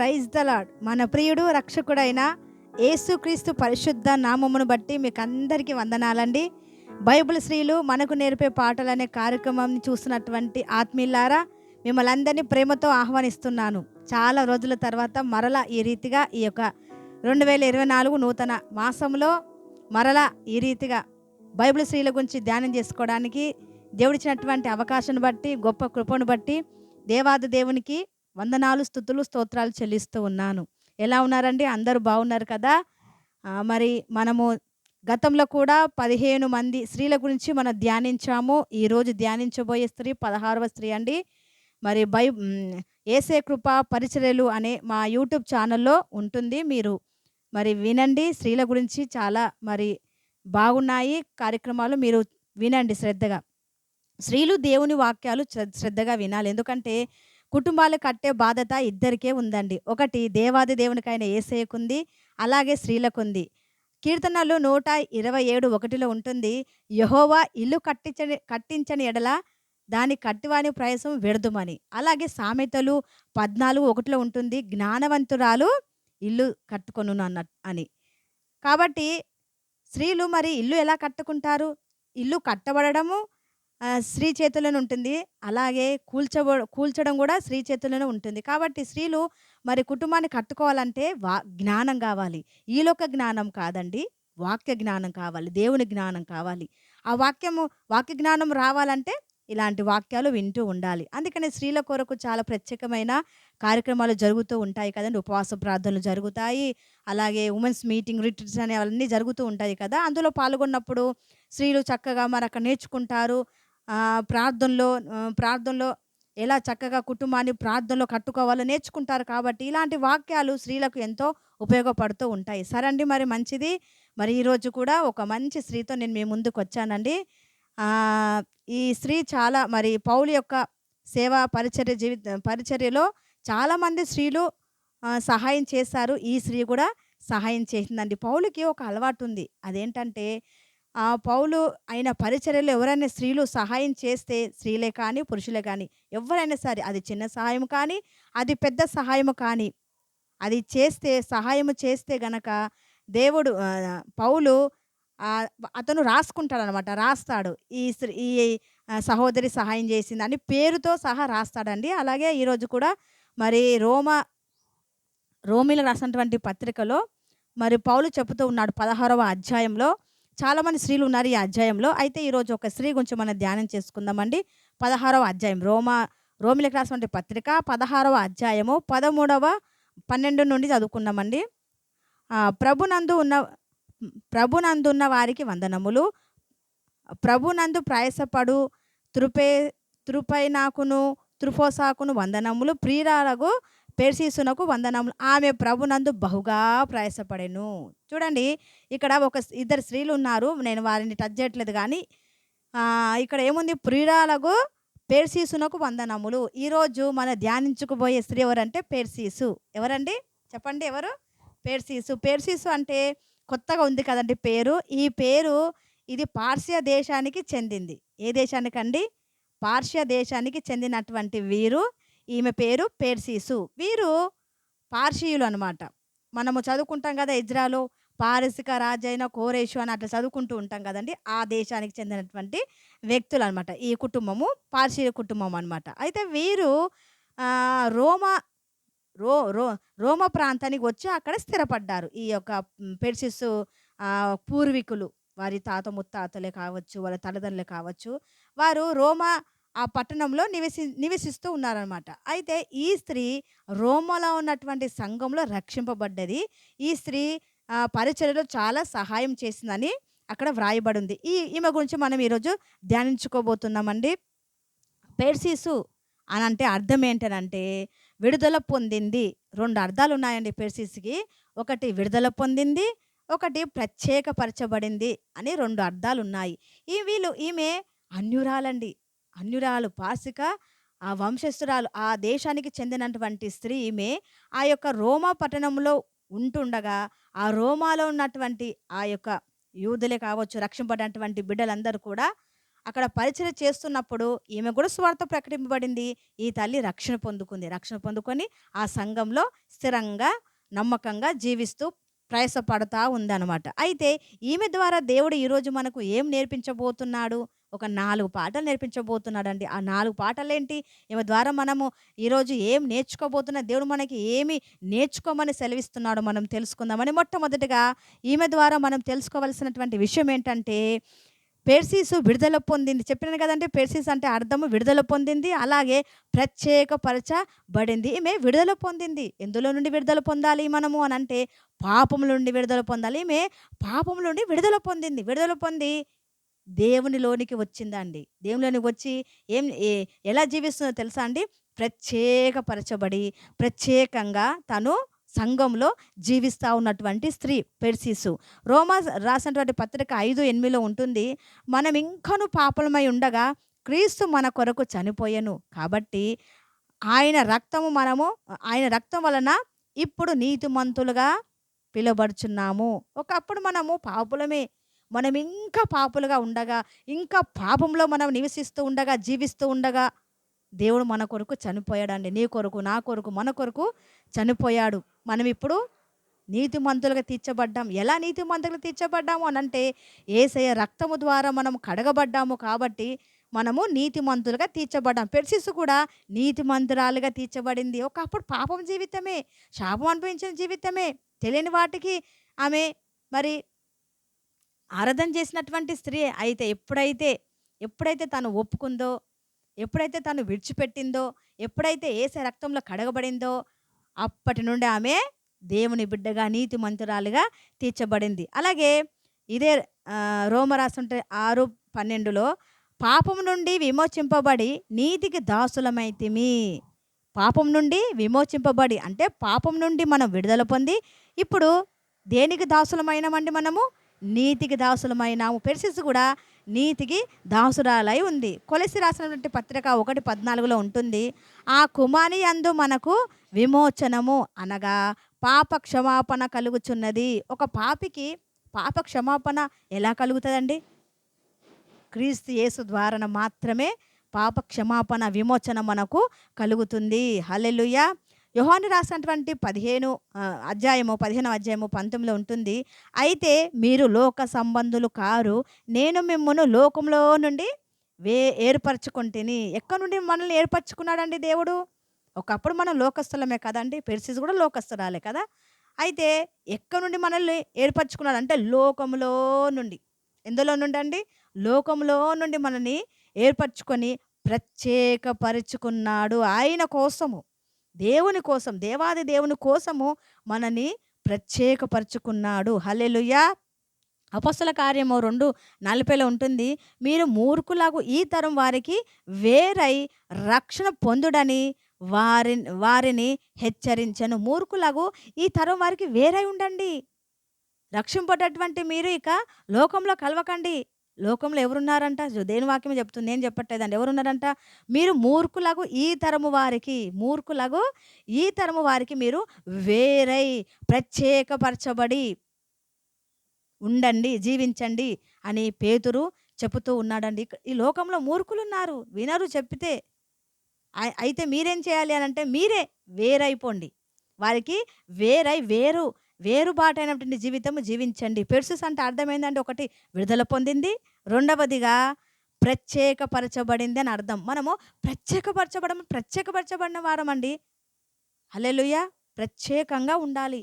Praise the lord మన ప్రియుడు రక్షకుడైన యేసుక్రీస్తు పరిశుద్ధ నామమును బట్టి మీకు అందరికీ వందనాలండి. బైబిల్ స్త్రీలు మనకు నేర్పే పాటలు అనే కార్యక్రమం చూస్తున్నటువంటి ఆత్మీయులారా మిమ్మల్ని అందరినీ ప్రేమతో ఆహ్వానిస్తున్నాను. చాలా రోజుల తర్వాత మరలా ఈ రీతిగా ఈ యొక్క రెండు వేల ఇరవై నాలుగు నూతన మాసంలో మరలా ఈ రీతిగా బైబిల్ స్త్రీల గురించి ధ్యానం చేసుకోవడానికి దేవుడిచ్చినటువంటి అవకాశాన్ని బట్టి గొప్ప కృపను బట్టి దేవాది దేవునికి వందనాలు స్థుతులు స్తోత్రాలు చెల్లిస్తూ ఉన్నాను. ఎలా ఉన్నారండి? అందరూ బాగున్నారు కదా? మరి మనము గతంలో కూడా పదిహేను మంది స్త్రీల గురించి మనం ధ్యానించాము. ఈరోజు ధ్యానించబోయే స్త్రీ పదహారవ స్త్రీ అండి. మరి బై ఏసే కృప పరిచర్యలు అనే మా యూట్యూబ్ ఛానల్లో ఉంటుంది. మీరు మరి వినండి. స్త్రీల గురించి చాలా మరి బాగున్నాయి కార్యక్రమాలు. మీరు వినండి శ్రద్ధగా. స్త్రీలు దేవుని వాక్యాలు శ్రద్ధగా వినాలి. ఎందుకంటే కుటుంబాలు కట్టే బాధ్యత ఇద్దరికే ఉందండి. ఒకటి దేవాది దేవునికైన ఏసేయకుంది అలాగే స్త్రీలకుంది. కీర్తనలు నూట ఇరవై ఏడు ఒకటిలో ఉంటుంది యహోవా ఇల్లు కట్టించని కట్టించని ఎడల దాని కట్టివాని ప్రయాసం వెడదుమని. అలాగే సామెతలు పద్నాలుగు ఒకటిలో ఉంటుంది జ్ఞానవంతురాలు ఇల్లు కట్టుకొను అన్న అని. కాబట్టి స్త్రీలు మరి ఇల్లు ఎలా కట్టుకుంటారు? ఇల్లు కట్టబడము స్త్రీ చేతుల్లోనే ఉంటుంది. అలాగే కూల్చబ కూల్చడం కూడా స్త్రీ చేతుల్లోనే ఉంటుంది. కాబట్టి స్త్రీలు మరి కుటుంబాన్ని కట్టుకోవాలంటే వా జ్ఞానం కావాలి. ఈలోక జ్ఞానం కాదండి. వాక్య జ్ఞానం కావాలి. దేవుని జ్ఞానం కావాలి. ఆ వాక్యము వాక్య జ్ఞానం రావాలంటే ఇలాంటి వాక్యాలు వింటూ ఉండాలి. అందుకని స్త్రీల కొరకు చాలా ప్రత్యేకమైన కార్యక్రమాలు జరుగుతూ ఉంటాయి కదండి. ఉపవాస ప్రార్థనలు జరుగుతాయి. అలాగే ఉమెన్స్ మీటింగ్ రిట్రీట్స్ అనే అవన్నీ జరుగుతూ ఉంటాయి కదా. అందులో పాల్గొన్నప్పుడు స్త్రీలు చక్కగా మరి అక్కడ నేర్చుకుంటారు. ప్రార్థనలో ప్రార్థనలో ఎలా చక్కగా కుటుంబాన్ని ప్రార్థనలో కట్టుకోవాలో నేర్చుకుంటారు కాబట్టి ఇలాంటి వాక్యాలు స్త్రీలకు ఎంతో ఉపయోగపడుతూ ఉంటాయి. సరే అండి మరి మంచిది. మరి ఈరోజు కూడా ఒక మంచి స్త్రీతో నేను మీ ముందుకు వచ్చానండి. ఈ స్త్రీ చాలా మరి పౌలు యొక్క సేవా పరిచర్య జీవిత పరిచర్యలో చాలామంది స్త్రీలు సహాయం చేశారు. ఈ స్త్రీ కూడా సహాయం చేసిందండి. పౌలుకి ఒక అలవాటు ఉంది. అదేంటంటే ఆ పౌలు అయిన పరిచర్యలో ఎవరైనా స్త్రీలు సహాయం చేస్తే స్త్రీలే కానీ పురుషులే కానీ ఎవరైనా సరే అది చిన్న సహాయం కానీ అది పెద్ద సహాయం కానీ అది చేస్తే సహాయం చేస్తే గనక దేవుడు పౌలు అతను రాసుకుంటాడు అనమాట రాస్తాడు. ఈ స్త్రీ ఈ సహోదరి సహాయం చేసింది అని పేరుతో సహా రాస్తాడండి. అలాగే ఈరోజు కూడా మరి రోమ రోమిలు రాసినటువంటి పత్రికలో మరి పౌలు చెబుతూ ఉన్నాడు పదహారవ అధ్యాయంలో. చాలామంది స్త్రీలు ఉన్నారు ఈ అధ్యాయంలో. అయితే ఈరోజు ఒక స్త్రీ గురించి మనం ధ్యానం చేసుకుందామండి. పదహారవ అధ్యాయం. రోమా రోమిలకు రాసినటువంటి పత్రిక పదహారవ అధ్యాయము పదమూడవ పన్నెండు నుండి చదువుకున్నామండి ప్రభునందు ఉన్న ప్రభునందు ఉన్న వారికి వందనములు. ప్రభునందు ప్రయాసపడు తృపే తృపైనాకును త్రుఫోసాకును వందనములు. ప్రియురాలకు పెర్సీసునకు వందనములు. ఆమె ప్రభునందు బహుగా ప్రయాసపడెను. చూడండి ఇక్కడ ఒక ఇద్దరు స్త్రీలు ఉన్నారు. నేను వారిని టచ్ చేయట్లేదు కానీ ఇక్కడ ఏముంది? ప్రియురాలకు పేర్సీసునకు వందనములు. ఈరోజు మన ధ్యానించుకుపోయే స్త్రీ ఎవరంటే పేర్సీసు. ఎవరండి? చెప్పండి ఎవరు? పేర్సీసు. పేర్సీసు అంటే కొత్తగా ఉంది కదండి పేరు. ఈ పేరు ఇది పార్సియా దేశానికి చెందింది. ఏ దేశానికండి? పార్షియా దేశానికి చెందినటువంటి వీరు ఈమె పేరు పేర్సీసు. వీరు పార్షియులు అనమాట మనము చదువుకుంటాం కదా ఇజ్రాలో పారసిక రాజైన కోరేషు అని అట్లా చదువుకుంటూ ఉంటాం కదండి. ఆ దేశానికి చెందినటువంటి వ్యక్తులు అనమాట ఈ కుటుంబము పార్షియ కుటుంబం అనమాట అయితే వీరు రోమ రోమా రో రో రోమ ప్రాంతానికి వచ్చి అక్కడ స్థిరపడ్డారు. ఈ యొక్క పెర్సిస్ పూర్వీకులు. వారి తాత ముత్తాతలే కావచ్చు వాళ్ళ తల్లిదండ్రులే కావచ్చు. వారు రోమా ఆ పట్టణంలో నివసి నివసిస్తూ ఉన్నారనమాట అయితే ఈ స్త్రీ రోమలో ఉన్నటువంటి సంఘంలో రక్షింపబడ్డది. ఈ స్త్రీ ఆ, పరిచర్యలో చాలా సహాయం చేసిందని అక్కడ వ్రాయబడి ఉంది ఈ ఈమె గురించి మనం ఈరోజు ధ్యానించుకోబోతున్నామండి. పెర్సీసు అని అంటే అర్థం ఏంటనంటే విడుదల పొందింది. రెండు అర్థాలు ఉన్నాయండి పెర్సీస్కి. ఒకటి విడుదల పొందింది ఒకటి ప్రత్యేకపరచబడింది అని రెండు అర్థాలు ఉన్నాయి. ఈ వీళ్ళు ఈమె అన్యురాలండి. అన్యురాలు పాసిక ఆ వంశస్థురాలు ఆ దేశానికి చెందినటువంటి స్త్రీ ఈమె ఆ యొక్క రోమా పట్టణంలో ఉంటుండగా ఆ రోమాలో ఉన్నటువంటి ఆ యొక్క యూదులే కావచ్చు రక్షింపడినటువంటి బిడ్డలందరూ కూడా అక్కడ పరిచయం చేస్తున్నప్పుడు ఈమె కూడా స్వార్థ ప్రకటింపబడింది. ఈ తల్లి రక్షణ పొందుకుంది. రక్షణ పొందుకొని ఆ సంఘంలో స్థిరంగా నమ్మకంగా జీవిస్తూ ప్రయాసపడతా ఉందన్నమాట. అయితే ఈమె ద్వారా దేవుడు ఈరోజు మనకు ఏం నేర్పించబోతున్నాడు? ఒక నాలుగు పాటలు నేర్పించబోతున్నాడండి. ఆ నాలుగు పాటలు ఏంటి ఈమె ద్వారా మనము ఈరోజు ఏం నేర్చుకోబోతున్నా? దేవుడు మనకి ఏమి నేర్చుకోమని సెలవిస్తున్నాడో మనం తెలుసుకుందామని మొట్టమొదటిగా ఈమె ద్వారా మనం తెలుసుకోవలసినటువంటి విషయం ఏంటంటే పెర్సీసు విడుదల పొందింది. చెప్పినాను కదండి పెర్సీస్ అంటే అర్థము విడుదల పొందింది అలాగే ప్రత్యేకపరచబడింది. ఈమె విడుదల పొందింది. ఎందులో నుండి విడుదల పొందాలి మనము అని అంటే పాపముల నుండి విడుదల పొందాలి. ఈమె పాపముల నుండి విడుదల పొందింది. విడుదల పొంది దేవునిలోనికి వచ్చిందండి. దేవునిలోనికి వచ్చి ఏం ఏ- ఎలా జీవిస్తుందో తెలుసా అండి? ప్రత్యేకపరచబడి ప్రత్యేకంగా తను సంఘంలో జీవిస్తూ ఉన్నటువంటి స్త్రీ పెర్సీసు. రోమా రాసినటువంటి పత్రిక ఐదు ఎనిమిదిలో ఉంటుంది మనం ఇంకను పాపలమై ఉండగా క్రీస్తు మన కొరకు చనిపోయాను. కాబట్టి ఆయన రక్తము మనము ఆయన రక్తం వలన ఇప్పుడు నీతిమంతులుగా పిలువబడుచున్నాము. ఒకప్పుడు మనము పాపులమే మనం ఇంకా పాపులుగా ఉండగా ఇంకా పాపంలో మనం నివసిస్తూ ఉండగా జీవిస్తూ ఉండగా దేవుడు మన కొరకు చనిపోయాడండి. నీ కొరకు నా కొరకు మన కొరకు చనిపోయాడు. మనం ఇప్పుడు నీతిమంతులుగా తీర్చబడ్డాం. ఎలా నీతిమంతులుగా తీర్చబడ్డాము అని అంటే ఏసయ్య రక్తము ద్వారా మనం కడగబడ్డాము కాబట్టి మనము నీతిమంతులుగా తీర్చబడ్డాం. పెర్సిస్ కూడా నీతిమంతురాలుగా తీర్చబడింది. ఒకప్పుడు పాపం జీవితమే శాపం అనిపించిన జీవితమే. తెలియని వాటికి ఆమె మరి ఆరాధన చేసినటువంటి స్త్రీ అయితే ఎప్పుడైతే ఎప్పుడైతే తను ఒప్పుకుందో ఎప్పుడైతే తను విడిచిపెట్టిందో ఎప్పుడైతే ఏసే రక్తంలో కడగబడిందో అప్పటి నుండి ఆమె దేవుని బిడ్డగా నీతి మంతురాలుగా తీర్చబడింది. అలాగే ఇదే రోమరాసుంటే ఆరు పన్నెండులో పాపం నుండి విమోచింపబడి నీతికి దాసులమైతిమి. పాపం నుండి విమోచింపబడి అంటే పాపం నుండి మనం విడుదల పొంది ఇప్పుడు దేనికి దాసులమైనమండి మనము? నీతికి దాసులమైనాము పెర్సిస్ కూడా నీతికి దాసురాలై ఉంది. కొలసి రాసినటువంటి పత్రిక ఒకటి పద్నాలుగులో ఉంటుంది. ఆ కుమారి అందు మనకు విమోచనము అనగా పాప క్షమాపణ కలుగుచున్నది. ఒక పాపికి పాప క్షమాపణ ఎలా కలుగుతుందండి? క్రీస్తు యేసు ద్వారా మాత్రమే పాప క్షమాపణ విమోచన మనకు కలుగుతుంది. హల్లెలూయా. యోహాను రాసినటువంటి పదిహేను అధ్యాయము పదిహేను అధ్యాయము పంతొమ్మిదిలో ఉంటుంది అయితే మీరు లోక సంబంధులు కారు నేను మిమ్మల్ని లోకంలో నుండి వే ఏర్పరచుకుంటేని. ఎక్కడి నుండి మనల్ని ఏర్పరచుకున్నాడండి దేవుడు? ఒకప్పుడు మనం లోకస్తులమే కదండి పెర్సిస్ కూడా లోకస్తురాలే కదా. అయితే ఎక్కడి నుండి మనల్ని ఏర్పరచుకున్నాడు? అంటే లోకంలో నుండి. ఎందులో నుండి అండి లోకంలో నుండి మనల్ని ఏర్పరచుకొని ప్రత్యేకపరుచుకున్నాడు ఆయన కోసము. దేవుని కోసం దేవాది దేవుని కోసము మనని ప్రత్యేకపరుచుకున్నాడు. హలెలుయా అపస్సుల కార్యము రెండు నలభైలో ఉంటుంది. మీరు మూర్ఖులకు ఈ తరం వారికి వేరై రక్షణ పొందుడని వారి వారిని హెచ్చరించను. మూర్ఖులకు ఈ తరం వారికి వేరై ఉండండి. రక్షింపటటువంటి మీరు ఇక లోకంలో కలవకండి. లోకంలో ఎవరున్నారంట? దేని వాక్యం చెప్తుంది. నేను చెప్పట్లేదండి. ఎవరున్నారంట? మీరు మూర్ఖులకు ఈ తరము వారికి మూర్ఖులకు ఈ తరము వారికి మీరు వేరై ప్రత్యేకపరచబడి ఉండండి జీవించండి అని పేతురు చెబుతూ ఉన్నాడండి. ఈ లోకంలో మూర్ఖులు ఉన్నారు వినరు చెప్పితే అయితే మీరేం చేయాలి అని అంటే మీరే వేరైపోండి. వారికి వేరై వేరు వేరుబాటైనటువంటి జీవితం జీవించండి. పెర్సెస్ అంటే అర్థమైందంటే ఒకటి విడుదల పొందింది. రెండవదిగా ప్రత్యేకపరచబడింది అని అర్థం. మనము ప్రత్యేకపరచబడము ప్రత్యేకపరచబడిన వారమండి. హల్లెలూయ! ప్రత్యేకంగా ఉండాలి.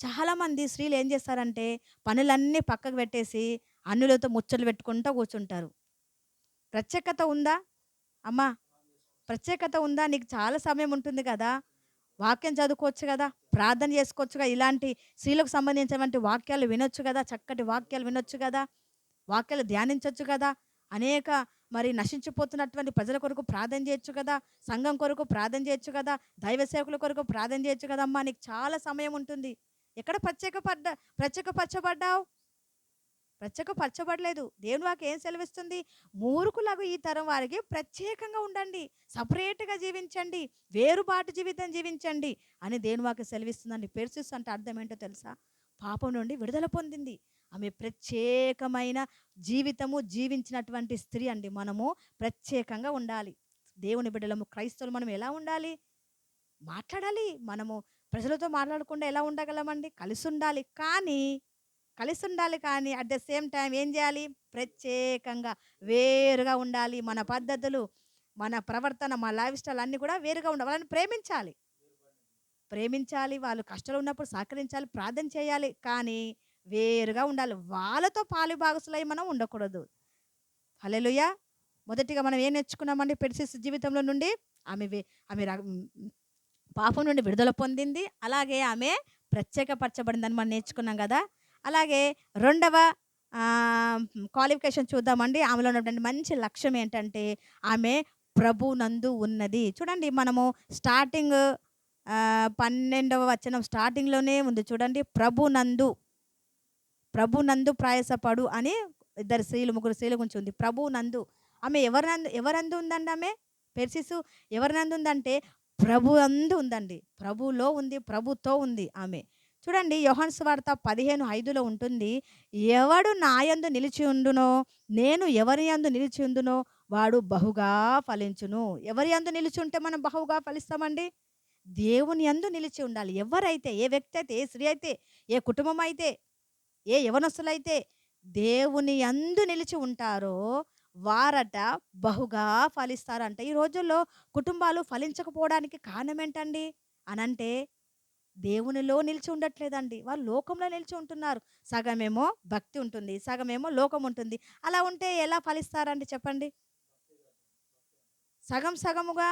చాలామంది స్త్రీలు ఏం చేస్తారంటే పనులన్నీ పక్కకు పెట్టేసి అన్నులతో ముచ్చట్లు పెట్టుకుంటూ కూర్చుంటారు. ప్రత్యేకత ఉందా? అమ్మా! ప్రత్యేకత ఉందా? నీకు చాలా సమయం ఉంటుంది కదా? వాక్యం చదువుకోవచ్చు కదా ప్రార్థన చేసుకోవచ్చుగా ఇలాంటి స్త్రీలకు సంబంధించినటువంటి వాక్యాలు వినొచ్చు కదా చక్కటి వాక్యాలు వినొచ్చు కదా వాక్యాలు ధ్యానించవచ్చు కదా అనేక మరి నశించిపోతున్నటువంటి ప్రజల కొరకు ప్రార్థన చేయొచ్చు కదా సంఘం కొరకు ప్రార్థన చేయొచ్చు కదా దైవ సేవకుల కొరకు ప్రార్థన చేయొచ్చు కదమ్మా నీకు చాలా సమయం ఉంటుంది. ఎక్కడ ప్రత్యేకపడ్డ ప్రత్యేకపరచబడ్డావు? ప్రత్యేకపరచబడలేదు దేవుని వాకి ఏం సెలవిస్తుంది? మూర్ఖులకు ఈ తరం వారికి ప్రత్యేకంగా ఉండండి. సపరేట్గా జీవించండి. వేరుబాటు జీవితం జీవించండి అని దేవుని వాకి సెలవిస్తుందండి పెర్సిస్ అంటే అర్థం ఏంటో తెలుసా? పాపం నుండి విడుదల పొందింది. ఆమె ప్రత్యేకమైన జీవితము జీవించినటువంటి స్త్రీ అండి. మనము ప్రత్యేకంగా ఉండాలి. దేవుని బిడ్డలము క్రైస్తవులు మనం ఎలా ఉండాలి? మాట్లాడాలి. మనము ప్రజలతో మాట్లాడకుండా ఎలా ఉండగలమండి? కలిసి ఉండాలి. కానీ కలిసి ఉండాలి కానీ అట్ ద సేమ్ టైం ఏం చేయాలి? ప్రత్యేకంగా వేరుగా ఉండాలి. మన పద్ధతులు మన ప్రవర్తన మన లైఫ్ స్టైల్ అన్నీ కూడా వేరుగా ఉండాలి వాళ్ళని ప్రేమించాలి. ప్రేమించాలి. వాళ్ళు కష్టాలు ఉన్నప్పుడు సహకరించాలి. ప్రార్థన చేయాలి. కానీ వేరుగా ఉండాలి. వాళ్ళతో పాలు మనం ఉండకూడదు. హలెలుయ మొదటిగా మనం ఏం నేర్చుకున్నామండి? పెడిసిస్ జీవితంలో నుండి ఆమె వే- ఆమె పాపం నుండి విడుదల పొందింది. అలాగే ఆమె ప్రత్యేకపరచబడిందని మనం నేర్చుకున్నాం కదా! అలాగే రెండవ క్వాలిఫికేషన్ చూద్దామండి. ఆమెలో ఉన్నటువంటి మంచి లక్ష్యం ఏంటంటే ఆమె ప్రభు నందు ఉన్నది. చూడండి మనము స్టార్టింగ్ పన్నెండవ వచనం స్టార్టింగ్లోనే ఉంది. చూడండి ప్రభు నందు ప్రభు నందు ప్రయాసపడు అని ఇద్దరు స్త్రీలు ముగ్గురు స్త్రీల గురించి ఉంది. ప్రభు నందు ఆమె ఎవరినందు ఎవరందు ఉందండి ఆమె? పెర్సిసు ఎవరినందు ఉందంటే ప్రభు అందు ఉందండి. ప్రభులో ఉంది ప్రభుతో ఉంది ఆమె. చూడండి యోహన్స్ స్వార్త పదిహేను ఐదులో ఉంటుంది ఎవడు నాయందు నిలిచి ఉండునో నేను ఎవరి యందు నిలిచి ఉండునో వాడు బహుగా ఫలించును. ఎవరి యందు నిలిచి ఉంటే మనం బహుగా ఫలిస్తామండి? దేవుని యందు నిలిచి ఉండాలి. ఎవరైతే ఏ వ్యక్తి అయితే ఏ స్త్రీ అయితే ఏ కుటుంబం అయితే ఏ యవనస్తులైతే దేవుని యందు నిలిచి ఉంటారో వారట బహుగా ఫలిస్తారంట. ఈ రోజుల్లో కుటుంబాలు ఫలించకపోవడానికి కారణం ఏంటండి? అనంటే దేవునిలో నిలిచి ఉండట్లేదండి. వాళ్ళు లోకంలో నిలిచి ఉంటున్నారు. సగమేమో భక్తి ఉంటుంది సగమేమో లోకం ఉంటుంది. అలా ఉంటే ఎలా ఫలిస్తారండి చెప్పండి? సగం సగముగా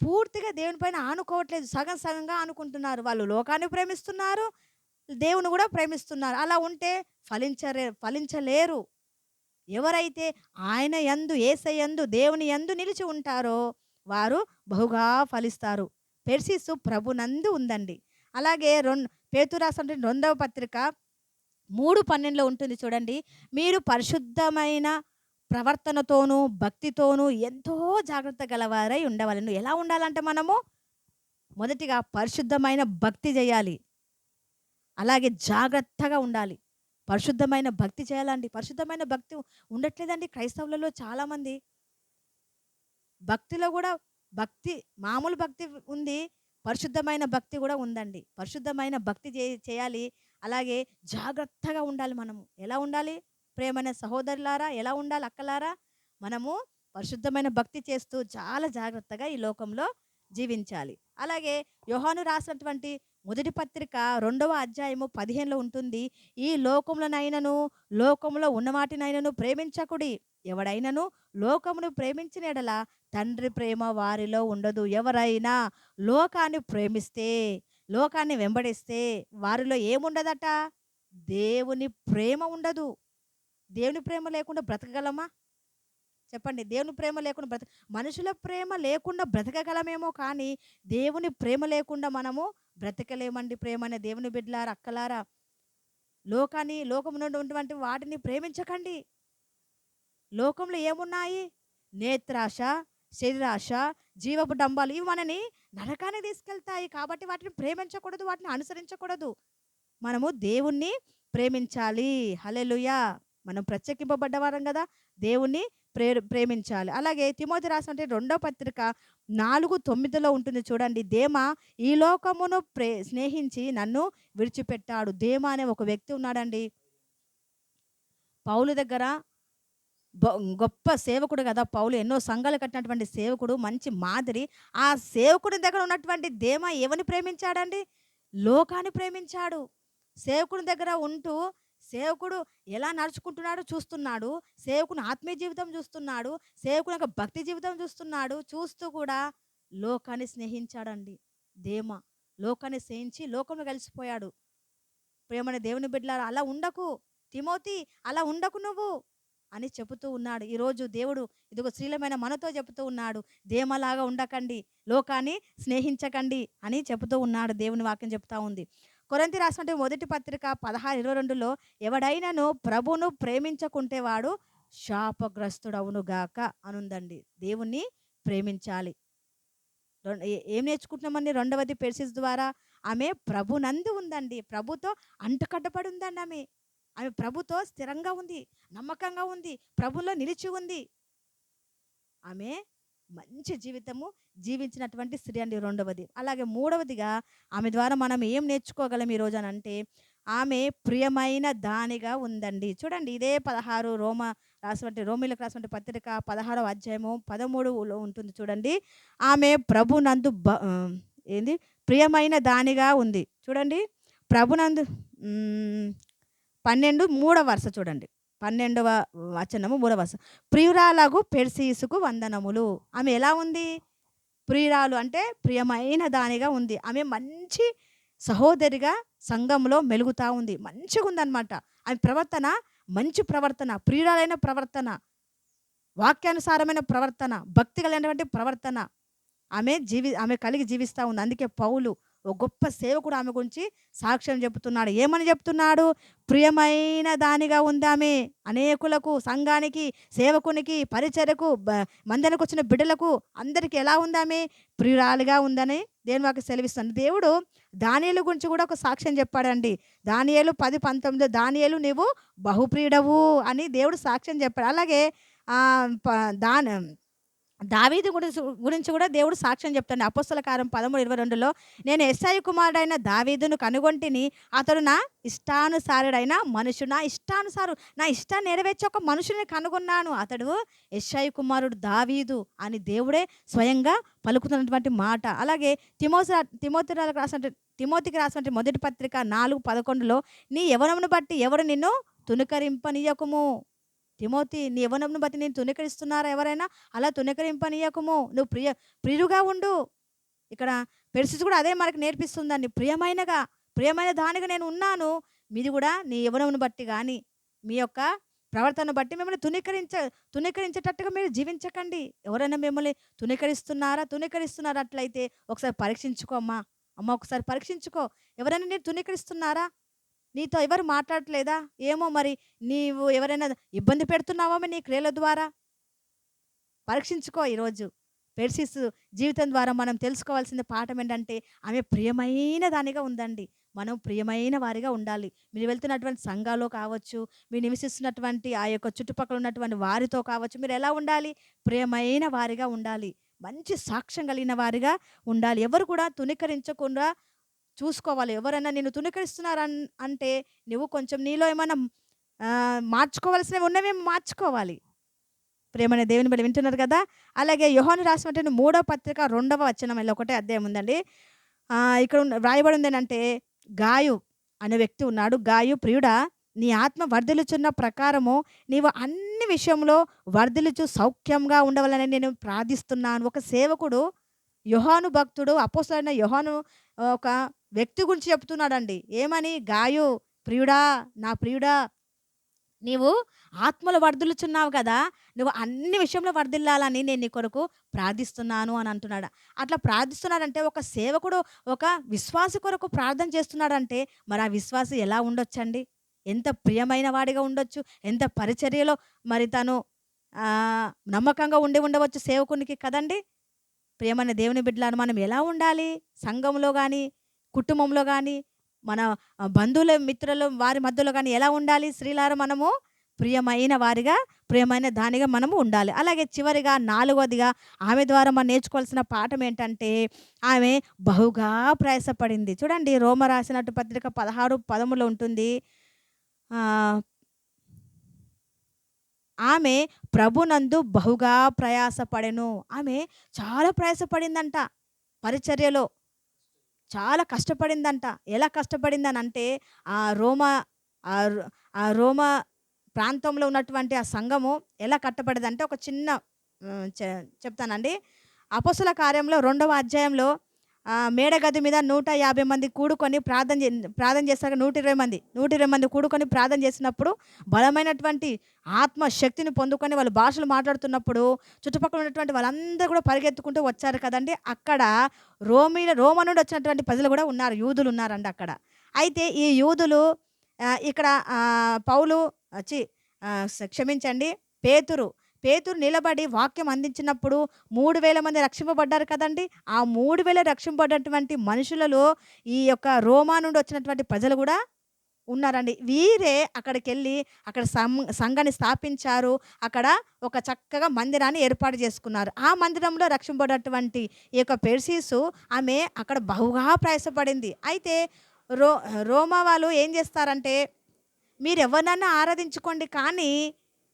పూర్తిగా దేవుని పైన ఆనుకోవట్లేదు. సగం సగంగా ఆనుకుంటున్నారు. వాళ్ళు లోకాన్ని ప్రేమిస్తున్నారు దేవుని కూడా ప్రేమిస్తున్నారు. అలా ఉంటే ఫలించరే ఫలించలేరు. ఎవరైతే ఆయన యందు ఏసయందు దేవుని యందు నిలిచి ఉంటారో వారు బహుగా ఫలిస్తారు. పెర్సిస్ ప్రభునందు ఉందండి. అలాగే రెండు పేతు రాసిన రెండవ పత్రిక మూడు పన్నెండులో ఉంటుంది చూడండి. మీరు పరిశుద్ధమైన ప్రవర్తనతోనూ భక్తితోనూ ఎంతో జాగ్రత్త గలవారై ఉండవాలను. ఎలా ఉండాలంటే మనము మొదటిగా పరిశుద్ధమైన భక్తి చేయాలి. అలాగే జాగ్రత్తగా ఉండాలి. పరిశుద్ధమైన భక్తి చేయాలండి. పరిశుద్ధమైన భక్తి ఉండట్లేదండి క్రైస్తవులలో చాలామంది. భక్తిలో కూడా భక్తి మామూలు భక్తి ఉంది. పరిశుద్ధమైన భక్తి కూడా ఉందండి. పరిశుద్ధమైన భక్తి చే చేయాలి. అలాగే జాగ్రత్తగా ఉండాలి మనము. ఎలా ఉండాలి? ప్రేమైన సహోదరులారా ఎలా ఉండాలి అక్కలారా? మనము పరిశుద్ధమైన భక్తి చేస్తూ చాలా జాగ్రత్తగా ఈ లోకంలో జీవించాలి. అలాగే యోహాను రాసినటువంటి మొదటి పత్రిక రెండవ అధ్యాయము పదిహేనులో ఉంటుంది ఈ లోకములనైనను లోకములో ఉన్నవాటినైనను ప్రేమించకుడి ఎవడైనను లోకమును ప్రేమించిన ఎడల తండ్రి ప్రేమ వారిలో ఉండదు. ఎవరైనా లోకాన్ని ప్రేమిస్తే లోకాన్ని వెంబడిస్తే వారిలో ఏముండదట? దేవుని ప్రేమ ఉండదు. దేవుని ప్రేమ లేకుండా బ్రతకగలమా? చెప్పండి. దేవుని ప్రేమ లేకుండా బ్రత మనుషుల ప్రేమ లేకుండా బ్రతకగలమేమో కానీ దేవుని ప్రేమ లేకుండా మనము బ్రతకలేమండి ప్రేమ అనే దేవుని బిడ్డలారా అక్కలారా లోకాన్ని లోకమున ఉన్నటువంటి వాటిని ప్రేమించకండి. లోకంలో ఏమున్నాయి? నేత్రాశ శరీరాశ జీవపు డంబాలు ఇవి మనని నరకాన్ని తీసుకెళ్తాయి. కాబట్టి వాటిని ప్రేమించకూడదు వాటిని అనుసరించకూడదు. మనము దేవుణ్ణి ప్రేమించాలి. హలెలుయా మనం ప్రత్యేకింపబడ్డవారం కదా! దేవుణ్ణి ప్రే ప్రేమించాలి. అలాగే తిమోతి రాసినటువంటి రెండో పత్రిక నాలుగు తొమ్మిదిలో ఉంటుంది చూడండి. దేమ ఈ లోకమును ప్రే స్నేహించి నన్ను విడిచిపెట్టాడు. దేమ అనే ఒక వ్యక్తి ఉన్నాడండి. పౌలు దగ్గర గొప్ప సేవకుడు కదా పౌలు. ఎన్నో సంఘాలు కట్టినటువంటి సేవకుడు మంచి మాదిరి. ఆ సేవకుడి దగ్గర ఉన్నటువంటి దేమ ఎవని ప్రేమించాడండి? లోకాన్ని ప్రేమించాడు. సేవకుని దగ్గర ఉంటూ సేవకుడు ఎలా నడుచుకుంటున్నాడో చూస్తున్నాడు. సేవకుని ఆత్మీయ జీవితం చూస్తున్నాడు. సేవకుని యొక్క భక్తి జీవితం చూస్తున్నాడు. చూస్తూ కూడా లోకాన్ని స్నేహించాడండి. దేమ. లోకాన్ని స్నేహించి లోకంలో కలిసిపోయాడు. ప్రేమని దేవుని బిడ్డలారా అలా ఉండకు. తిమోతి అలా ఉండకు నువ్వు. అని చెబుతూ ఉన్నాడు. ఈరోజు దేవుడు ఇదిగో శ్రీలమైన మనతో చెబుతూ ఉన్నాడు. దేమలాగా ఉండకండి లోకాన్ని స్నేహించకండి అని చెబుతూ ఉన్నాడు. దేవుని వాక్యం చెప్తా ఉంది. కొరంతి రాసినటువంటి మొదటి పత్రిక పదహారు ఇరవై రెండులో ఎవడైనాను ప్రభును ప్రేమించకుంటే వాడు శాపగ్రస్తుడవును గాక అనుందండి. దేవుణ్ణి ప్రేమించాలి. ఏం నేర్చుకుంటున్నామండి? రెండవది పెర్సిస్ ద్వారా ఆమె ప్రభునందు ఉందండి. ప్రభుతో అంటుకట్టబడి ఉందండి ఆమె. ఆమె ప్రభుతో స్థిరంగా ఉంది నమ్మకంగా ఉంది ప్రభులో నిలిచి ఉంది. ఆమె మంచి జీవితము జీవించినటువంటి స్త్రీ అండి రెండవది. అలాగే మూడవదిగా ఆమె ద్వారా మనం ఏం నేర్చుకోగలం ఈ అని అంటే ఆమె ప్రియమైన దానిగా ఉందండి. చూడండి ఇదే పదహారు రోమ రాసినటువంటి రోమిలకు రాసినటువంటి పత్రిక పదహారవ అధ్యాయము పదమూడులో ఉంటుంది చూడండి. ఆమె ప్రభునందు బ ఏంది? ప్రియమైన దానిగా ఉంది. చూడండి ప్రభునందు పన్నెండు మూడవ వరుస చూడండి. పన్నెండవ వచనము మూడవ వరుస. ప్రియురాలకు పెర్సీసుకు వందనములు. ఆమె ఎలా ఉంది? ప్రియురాలు అంటే ప్రియమైన దానిగా ఉంది. ఆమె మంచి సహోదరిగా సంఘంలో మెలుగుతా ఉంది. మంచిగా ఉందన్నమాట ఆమె ప్రవర్తన మంచి ప్రవర్తన ప్రియురాలైన ప్రవర్తన వాక్యానుసారమైన ప్రవర్తన భక్తి కలిగినటువంటి ప్రవర్తన. ఆమె జీవి ఆమె కలిగి జీవిస్తూ ఉంది. అందుకే పౌలు ఓ గొప్ప సేవకుడు ఆమె గురించి సాక్ష్యం చెబుతున్నాడు. ఏమని చెప్తున్నాడు ప్రియమైన దానిగా ఉందామె. అనేకులకు సంఘానికి సేవకునికి పరిచయకు మందరికి వచ్చిన బిడ్డలకు అందరికీ ఎలా ఉందామె? ప్రియురాలుగా ఉందని దేని వాకి సెలవిస్తుంది. దేవుడు దానియలు గురించి కూడా ఒక సాక్ష్యం చెప్పాడండి. దానియలు పది పంతొమ్మిది దానియలు నీవు బహుప్రియుడవు అని దేవుడు సాక్ష్యం చెప్పాడు. అలాగే ప- దాని దావీదు గురించి గురించి కూడా దేవుడు సాక్ష్యం చెప్తాడు. అపోస్తల కారం పదమూడు ఇరవై రెండులో నేను ఎస్ఐ కుమారుడైన దావీదును కనుగొంటిని అతడు నా ఇష్టానుసారుడైన మనుషుడు నా ఇష్టానుసారు నా ఇష్టాన్ని నెరవేర్చే ఒక మనుషుని కనుగొన్నాను. అతడు ఎస్ఐ కుమారుడు దావీదు అని దేవుడే స్వయంగా పలుకుతున్నటువంటి మాట. అలాగే తిమోస తిమోతిరాలకు రాసిన తిమోతికి రాసినటువంటి మొదటి పత్రిక నాలుగు పదకొండులో నీ యవనమును బట్టి ఎవరు నిన్ను తునుకరింపనీయకము? తిమోతి నీ యవనంను బట్టి నేను తునకరిస్తున్నారా ఎవరైనా? అలా తునకరింపనీయకుము నువ్వు ప్రియ ప్రియుగా ఉండు. ఇక్కడ పెరిసిస్ కూడా అదే మనకు నేర్పిస్తుందండి. ప్రియమైనగా ప్రియమైన దానిగా నేను ఉన్నాను. మీది కూడా నీ యవనమును బట్టి కానీ మీ యొక్క ప్రవర్తన బట్టి మిమ్మల్ని తునీకరించ తునీకరించేటట్టుగా మీరు జీవించకండి. ఎవరైనా మిమ్మల్ని తునీకరిస్తున్నారా తునీకరిస్తున్నారా అట్లయితే ఒకసారి పరీక్షించుకో అమ్మా. అమ్మ ఒకసారి పరీక్షించుకో. ఎవరైనా నేను తునీకరిస్తున్నారా నీతో ఎవరు మాట్లాడట్లేదా? ఏమో మరి నీవు ఎవరైనా ఇబ్బంది పెడుతున్నావేమో నీ క్రియల ద్వారా? పరీక్షించుకో ఈరోజు. పెర్సిస్ జీవితం ద్వారా మనం తెలుసుకోవాల్సిన పాఠం ఏంటంటే ఆమె ప్రియమైన దానిగా ఉందండి. మనం ప్రియమైన వారిగా ఉండాలి. మీరు వెళ్తున్నటువంటి సంఘాల్లో కావచ్చు మీరు నివసిస్తున్నటువంటి ఆ యొక్క చుట్టుపక్కల ఉన్నటువంటి వారితో కావచ్చు మీరు ఎలా ఉండాలి? ప్రియమైన వారిగా ఉండాలి. మంచి సాక్ష్యం కలిగిన వారిగా ఉండాలి. ఎవరు కూడా తునికరించకుండా చూసుకోవాలి. ఎవరైనా నేను తునికరిస్తున్నారన్ అంటే నువ్వు కొంచెం నీలో ఏమైనా మార్చుకోవాల్సినవి ఉన్నవేమో మార్చుకోవాలి. ప్రేమనే దేవుని బలి వింటున్నారు కదా? అలాగే యోహాను రాసినటువంటి మూడో పత్రిక రెండవ వచనంలో ఒకటే అధ్యాయం ఉందండి. ఇక్కడ ఉన్న- వ్రాయబడి ఉంది ఏంటంటే గాయు అనే వ్యక్తి ఉన్నాడు. గాయు ప్రియుడా నీ ఆత్మ వర్ధిలుచున్న ప్రకారము నీవు అన్ని విషయంలో వర్ధిలుచు సౌఖ్యంగా ఉండవాలని నేను ప్రార్థిస్తున్నాను. ఒక సేవకుడు యోహాను భక్తుడు అపోసరైన యోహాను ఒక వ్యక్తి గురించి చెప్తున్నాడండి. ఏమని? గాయు ప్రియుడా నా ప్రియుడా నీవు ఆత్మలు వర్ధిల్లుచున్నావు కదా నువ్వు అన్ని విషయంలో వర్ధిల్లాలని నేను నీ కొరకు ప్రార్థిస్తున్నాను అని అంటున్నాడు. అట్లా ప్రార్థిస్తున్నాడంటే ఒక సేవకుడు ఒక విశ్వాస కొరకు ప్రార్థన చేస్తున్నాడంటే మరి ఆ విశ్వాసం ఎలా ఉండొచ్చండి? ఎంత ప్రియమైన వాడిగా ఉండొచ్చు? ఎంత పరిచర్యలో మరి తను నమ్మకంగా ఉండి ఉండవచ్చు సేవకునికి కదండి? ప్రియమైన దేవుని బిడ్డలను మనం ఎలా ఉండాలి? సంఘంలో కానీ కుటుంబంలో కానీ మన బంధువుల మిత్రుల వారి మధ్యలో కానీ ఎలా ఉండాలి? స్త్రీలార మనము ప్రియమైన వారిగా ప్రియమైన దానిగా మనము ఉండాలి. అలాగే చివరిగా నాలుగవదిగా ఆమె ద్వారా మనం నేర్చుకోవాల్సిన పాఠం ఏంటంటే ఆమె బహుగా ప్రయాసపడింది. చూడండి రోమ రాసినట్టు పత్రిక పదహారు పదములో ఉంటుంది. ఆమె ప్రభునందు బహుగా ప్రయాసపడెను. ఆమె చాలా ప్రయాసపడిందంట పరిచర్యలో. చాలా కష్టపడిందంట. ఎలా కష్టపడిందని అంటే ఆ రోమ ఆ ఆ రోమ ప్రాంతంలో ఉన్నటువంటి ఆ సంఘము ఎలా కట్టబడిందంటే ఒక చిన్న చె- చెప్తానండి. అపసుల కార్యంలో రెండవ అధ్యాయంలో మేడగది మీద నూట యాభై మంది కూడుకొని ప్రార్థన చే ప్రార్థన చేస్తారు. నూట ఇరవై మంది నూట ఇరవై మంది కూడుకొని ప్రార్థన చేసినప్పుడు బలమైనటువంటి ఆత్మ శక్తిని పొందుకొని వాళ్ళు భాషలు మాట్లాడుతున్నప్పుడు చుట్టుపక్కల ఉన్నటువంటి వాళ్ళందరూ కూడా పరిగెత్తుకుంటూ వచ్చారు కదండి. అక్కడ రోమిల రోమ నుండి వచ్చినటువంటి ప్రజలు కూడా ఉన్నారు యూదులు ఉన్నారండి అక్కడ. అయితే ఈ యూదులు ఇక్కడ పౌలు వచ్చి క్షమించండి పేతురు పేతురు నిలబడి వాక్యం అందించినప్పుడు మూడు వేల మంది రక్షింపబడ్డారు కదండి. ఆ మూడు వేల రక్షింపబడినటువంటి మనుషులలో ఈ యొక్క రోమా నుండి వచ్చినటువంటి ప్రజలు కూడా ఉన్నారండి. వీరే అక్కడికి వెళ్ళి అక్కడ సం సంఘాన్ని స్థాపించారు. అక్కడ ఒక చక్కగా మందిరాన్ని ఏర్పాటు చేసుకున్నారు. ఆ మందిరంలో రక్షింపబడినటువంటి ఈ యొక్క పెర్సీసు ఆమె అక్కడ బహుగా ప్రయాసపడింది. అయితే రో రోమా వాళ్ళు ఏం చేస్తారంటే మీరు ఎవరినన్నా ఆరాధించుకోండి కానీ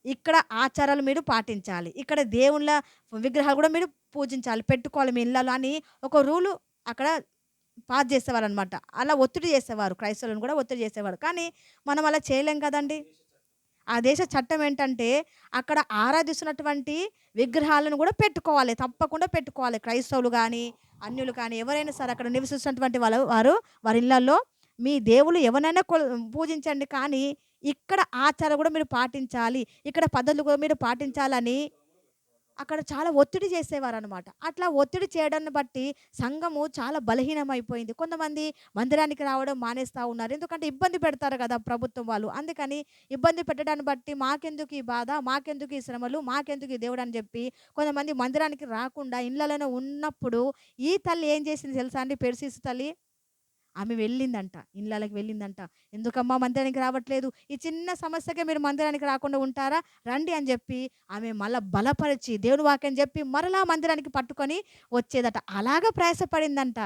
ఇక్కడ ఆచారాలు మీరు పాటించాలి. ఇక్కడ దేవుళ్ళ విగ్రహాలు కూడా మీరు పూజించాలి పెట్టుకోవాలి మీ ఇళ్ళలో అని ఒక రూలు అక్కడ పాస్ చేసేవారు అనమాట అలా ఒత్తిడి చేసేవారు క్రైస్తవులను కూడా ఒత్తిడి చేసేవారు. కానీ మనం అలా చేయలేం కదండి. ఆ దేశ చట్టం ఏంటంటే అక్కడ ఆరాధిస్తున్నటువంటి విగ్రహాలను కూడా పెట్టుకోవాలి తప్పకుండా పెట్టుకోవాలి. క్రైస్తవులు కానీ అన్యులు కానీ ఎవరైనా సరే అక్కడ నివసిస్తున్నటువంటి వాళ్ళ వారు వారి ఇళ్ళల్లో మీ దేవులు ఎవరైనా పూజించండి కానీ ఇక్కడ ఆచారం కూడా మీరు పాటించాలి ఇక్కడ పద్ధతులు కూడా మీరు పాటించాలని అక్కడ చాలా ఒత్తిడి చేసేవారు అనమాట అట్లా ఒత్తిడి చేయడాన్ని బట్టి సంఘము చాలా బలహీనమైపోయింది. కొంతమంది మందిరానికి రావడం మానేస్తూ ఉన్నారు. ఎందుకంటే ఇబ్బంది పెడతారు కదా ప్రభుత్వం వాళ్ళు. అందుకని ఇబ్బంది పెట్టడాన్ని బట్టి మాకెందుకు ఈ బాధ మాకెందుకు ఈ శ్రమలు మాకెందుకు ఈ దేవుడు అని చెప్పి కొంతమంది మందిరానికి రాకుండా ఇళ్ళలోనే ఉన్నప్పుడు ఈ తల్లి ఏం చేసింది తెలుసా అండి? పెర్సిస్ తల్లి ఆమె వెళ్ళిందంట ఇళ్ళకి వెళ్ళిందంట. ఎందుకమ్మా మందిరానికి రావట్లేదు? ఈ చిన్న సమస్యకే మీరు మందిరానికి రాకుండా ఉంటారా? రండి అని చెప్పి ఆమె మళ్ళా బలపరిచి దేవుని వాక్యం చెప్పి మరలా మందిరానికి పట్టుకొని వచ్చేదట. అలాగా ప్రయాసపడిందంట.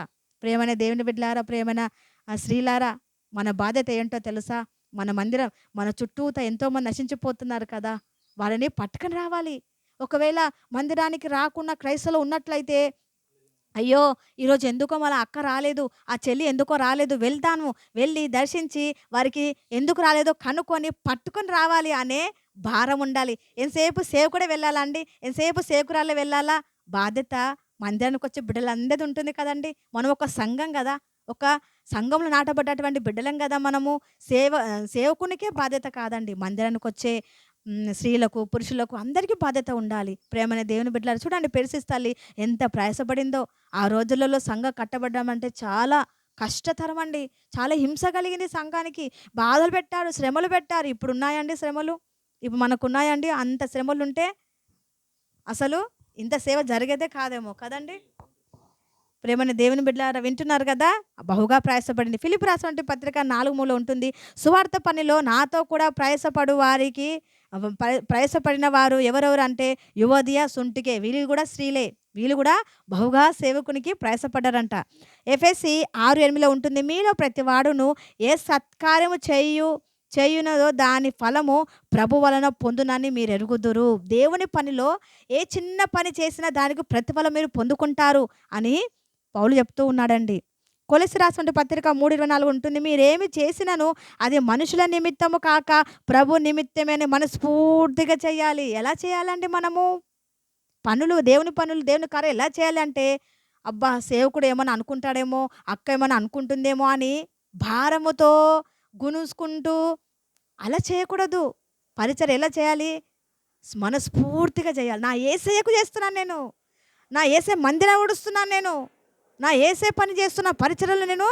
ప్రేమైన దేవుని బిడ్డలారా ప్రేమైన ఆ, స్త్రీలారా మన బాధ్యత ఏంటో తెలుసా? మన మందిరం మన చుట్టూత ఎంతోమంది నశించిపోతున్నారు కదా? వాళ్ళని పట్టుకొని రావాలి. ఒకవేళ మందిరానికి రాకుండా క్రైస్తవులు ఉన్నట్లయితే అయ్యో! ఈరోజు ఎందుకో మన అక్క రాలేదు ఆ చెల్లి ఎందుకో రాలేదు వెళ్తాను. వెళ్ళి దర్శించి వారికి ఎందుకు రాలేదో కనుక్కొని పట్టుకొని రావాలి అనే భారం ఉండాలి. ఎంతసేపు సేవకుడే వెళ్ళాలా అండి? ఎంతసేపు సేవకురాలే వెళ్ళాలా? బాధ్యత మందిరానికి వచ్చే బిడ్డలందరిది ఉంటుంది కదండి. మనం ఒక సంఘం కదా. ఒక సంఘంలో నాటబడ్డటువంటి బిడ్డలం కదా మనము. సేవ సేవకునికే బాధ్యత కాదండి. మందిరానికి వచ్చే స్త్రీలకు పురుషులకు అందరికీ బాధ్యత ఉండాలి. ప్రేమనే దేవుని బిడ్డలారు. చూడండి పెరిసిస్తాలి ఎంత ప్రయాసపడిందో. ఆ రోజులలో సంఘం కట్టబడ్డం అంటే చాలా కష్టతరం అండి. చాలా హింస కలిగింది సంఘానికి. బాధలు పెట్టారు శ్రమలు పెట్టారు. ఇప్పుడు ఉన్నాయండి శ్రమలు? ఇప్పుడు మనకు ఉన్నాయండి అంత శ్రమలు ఉంటే అసలు ఇంత సేవ జరిగేదే కాదేమో కదండి? ప్రేమని దేవుని బిడ్డలారా వింటున్నారు కదా? బహుగా ప్రయాసపడింది. ఫిలిప్ రాసినటువంటి పత్రిక నాలుగు మూల ఉంటుంది. సువార్త పనిలో నాతో కూడా ప్రయాసపడు వారికి ప్రయాసపడిన వారు ఎవరెవరు అంటే యువదియ సుంటికే. వీళ్ళు కూడా స్త్రీలే. వీళ్ళు కూడా బహుగా సేవకునికి ప్రయాసపడ్డారంట. ఎఫ్ఎస్సి ఆరు ఎనిమిదిలో ఉంటుంది మీలో ప్రతి వాడును ఏ సత్కార్యము చేయు చేయునదో దాని ఫలము ప్రభు వలన పొందునని మీరు ఎరుగుదురు. దేవుని పనిలో ఏ చిన్న పని చేసినా దానికి ప్రతిఫలం మీరు పొందుకుంటారు అని పౌలు చెప్తూ ఉన్నాడండి. కొలసి రాసిన పత్రిక మూడు ఇరవై నాలుగు ఉంటుంది. మీరేమి చేసినను అది మనుషుల నిమిత్తము కాక ప్రభు నిమిత్తమేని మనస్ఫూర్తిగా చేయాలి. ఎలా చేయాలండి మనము? పనులు దేవుని పనులు దేవుని కార్యం ఎలా చేయాలంటే అబ్బా సేవకుడు ఏమైనా అనుకుంటాడేమో అక్క ఏమైనా అనుకుంటుందేమో అని భారముతో గునుసుకుంటూ అలా చేయకూడదు. పరిచయం ఎలా చేయాలి? మనస్ఫూర్తిగా చేయాలి. నా ఏసయ్యకు చేస్తున్నాను నేను. నా ఏసే మందిరం ఉడుస్తున్నాను నేను. నా ఏసే పని చేస్తున్న పరిచయలు నేను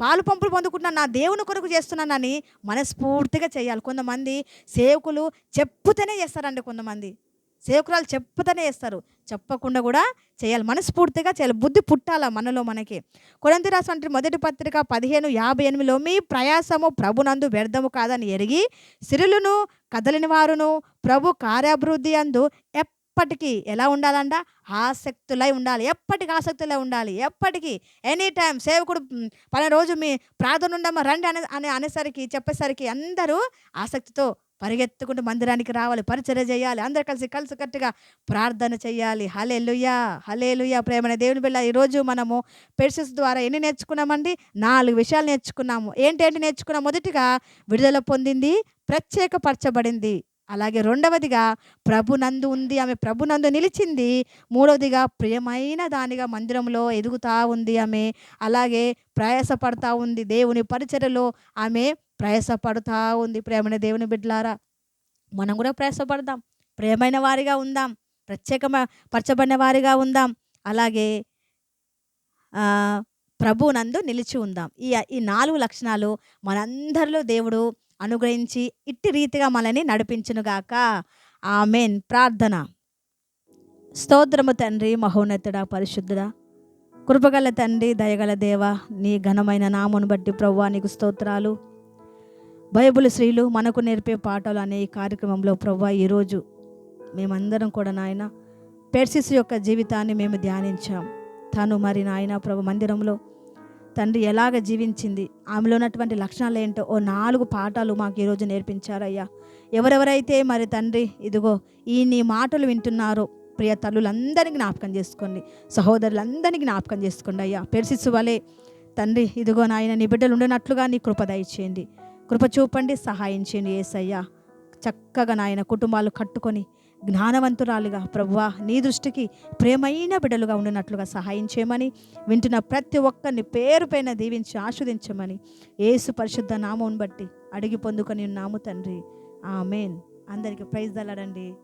పాలు పంపులు పొందుకుంటున్నాను నా దేవుని కొరకు చేస్తున్నానని మనస్ఫూర్తిగా చేయాలి. కొంతమంది సేవకులు చెప్పుతూనే చేస్తారండి కొంతమంది. సేవకురాలు చెప్పుతూనే చేస్తారు. చెప్పకుండా కూడా చేయాలి. మనస్ఫూర్తిగా చేయాలి. బుద్ధి పుట్టాల మనలో మనకి. కొరంతి రాసిన మొదటి పత్రిక పదిహేను యాభై ఎనిమిదిలో మీ ప్రయాసము ప్రభునందు వ్యర్థము కాదని ఎరిగి సిరులను కదలిని వారును ప్రభు కార్యాభివృద్ధి అందు ఎప్పటికీ ఎలా ఉండాలంట? ఆసక్తులై ఉండాలి. ఎప్పటికీ ఆసక్తులై ఉండాలి? ఎప్పటికీ? ఎనీ టైం సేవకుడు పని పలానా రోజు మీ ప్రార్థన ఉండమ్మా రండి అనే అనే అనేసరికి చెప్పేసరికి అందరూ ఆసక్తితో పరిగెత్తుకుంటూ మందిరానికి రావాలి. పరిచర్య చేయాలి. అందరు కలిసి కలిసి కట్టుగా ప్రార్థన చేయాలి. హలే లుయా హలే లుయా ప్రేమణ దేవుని బిళ్ళ ఈరోజు మనము పెర్సెస్ ద్వారా ఎన్ని నేర్చుకున్నామండి? నాలుగు విషయాలు నేర్చుకున్నాము. ఏంటేంటి నేర్చుకున్నాం? మొదటిగా విడుదల పొందింది ప్రత్యేకపరచబడింది. అలాగే రెండవదిగా ప్రభునందు ఉంది ఆమె ప్రభునందు నిలిచింది. మూడవదిగా ప్రియమైన దానిగా మందిరంలో ఎదుగుతా ఉంది ఆమె. అలాగే ప్రయాసపడతా ఉంది దేవుని పరిచర్యలో ఆమె ప్రయాసపడుతూ ఉంది. ప్రేమైన దేవుని బిడ్డలారా మనం కూడా ప్రయాసపడదాం. ప్రేమైన వారిగా ఉందాం. ప్రత్యేకమ పరచబడిన వారిగా ఉందాం. అలాగే ప్రభునందు నిలిచి ఉందాం. ఈ ఈ నాలుగు లక్షణాలు మనందరిలో దేవుడు అనుగ్రహించి ఇట్టి రీతిగా మనల్ని నడిపించునుగాక ఆమెన్. ప్రార్థన. స్తోత్రము తండ్రి మహోన్నతుడా పరిశుద్ధుడా. కృపగల తండ్రి దయగల దేవ నీ ఘనమైన నామును బట్టి ప్రవ్వా నీకు స్తోత్రాలు. బైబిల్ స్త్రీలు మనకు నేర్పే పాఠాలు అనే ఈ కార్యక్రమంలో ప్రవ్వా ఈరోజు మేమందరం కూడా నాయన పెర్సిస్ యొక్క జీవితాన్ని మేము ధ్యానించాం. తను మరి నాయన ప్రభు మందిరంలో తండ్రి ఎలాగ జీవించింది? ఆమెలో ఉన్నటువంటి లక్షణాలు ఏంటో? ఓ నాలుగు పాఠాలు మాకు ఈరోజు నేర్పించారయ్యా. ఎవరెవరైతే మరి తండ్రి ఇదిగో ఈ నీ మాటలు వింటున్నారో ప్రియ తల్లులందరినీ జ్ఞాపకం చేసుకోండి. సహోదరులందరినీ జ్ఞాపకం చేసుకోండి అయ్యా. పెరిసిస్సు వలె తండ్రి ఇదిగో నాయన నీ బిడ్డలు ఉండనట్లుగా నీ కృప దయచేయండి. కృప చూపండి సహాయం చేయండి ఏసయ్యా. చక్కగా నాయన కుటుంబాలు కట్టుకొని జ్ఞానవంతురాలుగా ప్రభువా నీ దృష్టికి ప్రేమైన బిడ్డలుగా ఉండినట్లుగా సహాయం చేయమని వింటున్న ప్రతి ఒక్కరిని పేరు పైన దీవించి ఆస్వాదించమని ఏసు పరిశుద్ధ నామం బట్టి అడిగి పొందుకొని ఉన్నాము తండ్రి. ఆమెన్. అందరికీ ప్రైజ్ దల్లడండి